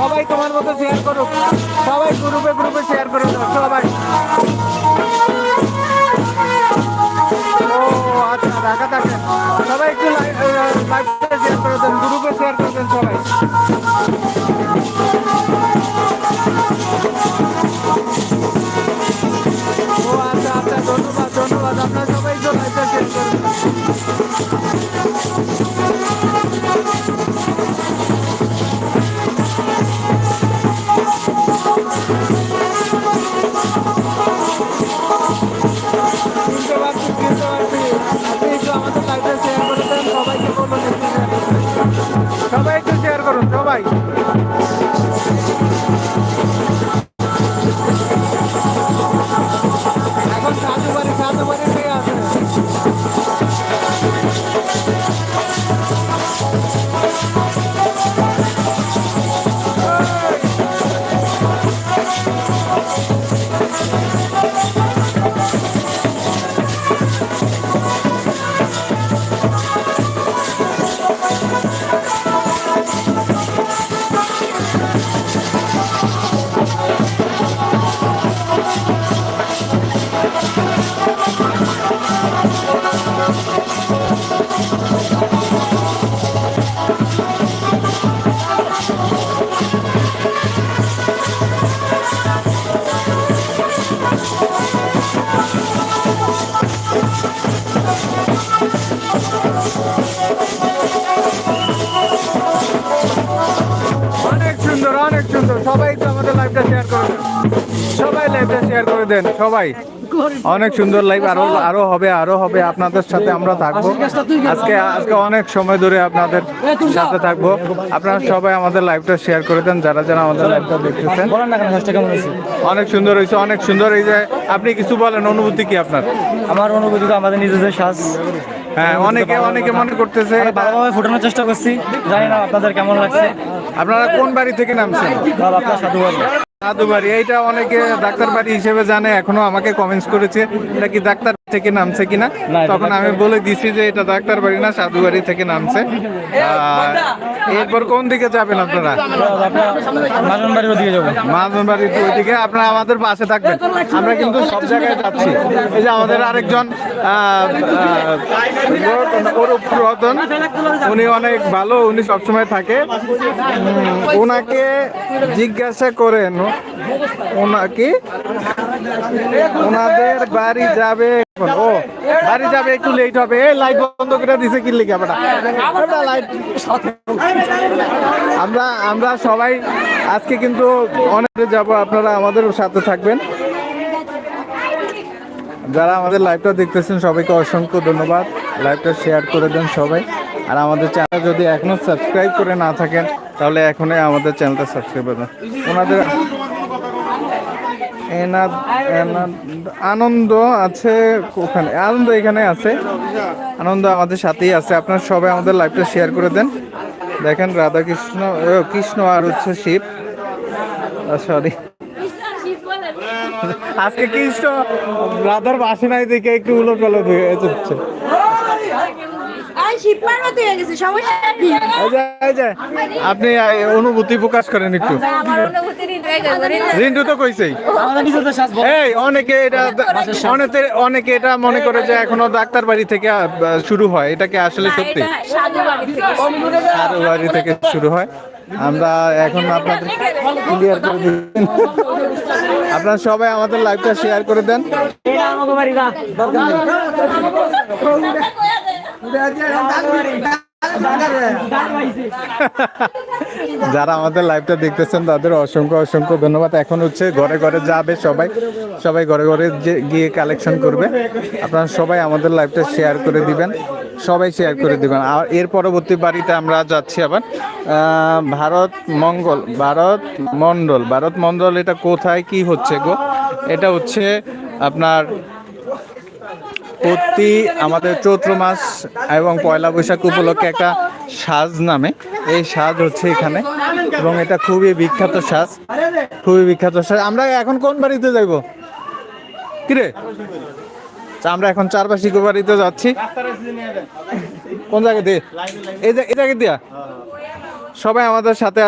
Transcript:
সবাই তোমার মতো শেয়ার করো সবাই গ্রুপে গ্রুপে শেয়ার করে সবাই। ও আচ্ছা সবাই একটু শেয়ার করে দেন গ্রুপে শেয়ার করে দেন সবাই। ও আচ্ছা আচ্ছা ধন্যবাদ ধন্যবাদ। আপনারা সবাই একটু লাইভে শেয়ার করে 죽여서 할 때, অনেক সুন্দর সবাই একটু আমাদের লাইভটা শেয়ার করে সবাই লাইভটা শেয়ার করে দেন সবাই। অনেক সুন্দর লাইভ আরও আরও হবে আরও হবে আপনাদের সাথে আমরা থাকব। আজকে আজকে অনেক সময় ধরে আপনাদের সাথে থাকব। আপনারা সবাই আমাদের লাইভটা শেয়ার করে দেন যারা যারা আমাদের লাইভটা দেখতেছেন। অনেক সুন্দর হয়েছে অনেক সুন্দর। এই যে আপনি কিছু বলেন অনুভূতি কি আপনার? আমার অনুভূতি তো আমাদের নিজেদের শ্বাস হ্যাঁ অনেকে অনেকে মনে করতেছে ভালোভাবে ফোটানোর চেষ্টা করছি। জানি না আপনাদের কেমন লাগছে। আপনারা কোন বাড়ি থেকে নামছেন? সাধুবাড়ি। সাধু বাড়ি এইটা অনেকে ডাক্তার বাড়ি হিসেবে জানে এখনও আমাকে কমেন্টস করেছে। এটা কি ডাক্তার থেকে নামছে কিনা? না, তখন আমি বলে দিছি যে এটা ডাক্তার বাড়ি না সাধু বাড়ি থেকে নামছে। আর এরপর কোন দিকে যাবেন আপনারা? আপনার মাজন বাড়ির ওদিকে যাব। মাঝন বাড়ির আপনারা আমাদের পাশে থাকবেন। আমরা কিন্তু সব জায়গায় যাচ্ছি। এই যে আমাদের আরেকজন অরূপ রতন উনি অনেক ভালো উনি সবসময় থাকে। ওনাকে জিজ্ঞাসা করেন ওনাকে ওনাদের বাড়ি যাবে এখন। ও, বাড়ি যাবে একটু লেট হবে। এই লাইট বন্ধ করে দিছে কি লিখে আমরা লাইট আমরা আমরা সবাই আজকে কিন্তু অনেক যাব, আপনারা আমাদের সাথে থাকবেন। যারা আমাদের লাইভটা দেখতেছেন, সবাইকে অসংখ্য ধন্যবাদ। লাইভটা শেয়ার করে দেন সবাই। আর আমাদের চ্যানেল যদি এখনও সাবস্ক্রাইব করে না থাকেন, তাহলে এখনই আমাদের চ্যানেলটা সাবস্ক্রাইব করে দেন। ওনাদের আনন্দ আছে ওখানে, আনন্দ এখানে আছে। আনন্দ আমাদের সাথেই আছে, আপনার সবাই আমাদের লাইফটা শেয়ার করে দেন। দেখেন রাধা কৃষ্ণ কৃষ্ণ আর হচ্ছে শিব। সরি আজকে কৃষ্ণ রাধার বাসে নাই দেখে একটু উলট পালট হয়ে যাচ্ছে আই শিব পার্বতী হয়ে গেছে সমস্যা কি এই যে, এই যে, আপনি অনুভূতি প্রকাশ করেন একটু। রিন্টু তো কইছেই। আমাদের নিজেদের শ্বাস এই অনেকে এটা অনেকে অনেকে এটা মনে করে যে এখনও ডাক্তার বাড়ি থেকে শুরু হয়। এটা কি আসলে সত্যি? সাধু বাড়ি থেকে আর বাড়ি থেকে শুরু হয়। আমরা এখন আপনাদের ক্লিয়ার করে দিচ্ছেন আপনারা সবাই আমাদের লাইভটা শেয়ার করে দেন। যারা আমাদের লাইভটা দেখতেছেন, তাদের অসংখ্য অসংখ্য ধন্যবাদ। এখন হচ্ছে ঘরে ঘরে যাবে সবাই সবাই ঘরে ঘরে গিয়ে কালেকশন করবে। আপনারা সবাই আমাদের লাইভটা শেয়ার করে দিবেন, সবাই শেয়ার করে দিবেন। আর এর পরবর্তী বাড়িতে আমরা যাচ্ছি আবার। ভারত মঙ্গল, ভারত মণ্ডল ভারত মণ্ডল এটা কোথায়, কি হচ্ছে গো? এটা হচ্ছে আপনার প্রতি আমাদের চৈত্র মাস এবং পয়লা বৈশাখ উপলক্ষে একটা সাজ নামে। এই সাজ হচ্ছে এখানে এবং এটা খুবই বিখ্যাত সাজ। খুবই বিখ্যাত সাজ। আমরা এখন কোন বাড়িতে যাইব? কিরে? তা আমরা এখন চারপাশিক বাড়িতে যাচ্ছি? কোন জায়গা দিয়ে এই জায়গা দিয়া। সবাই আমাদের সাথে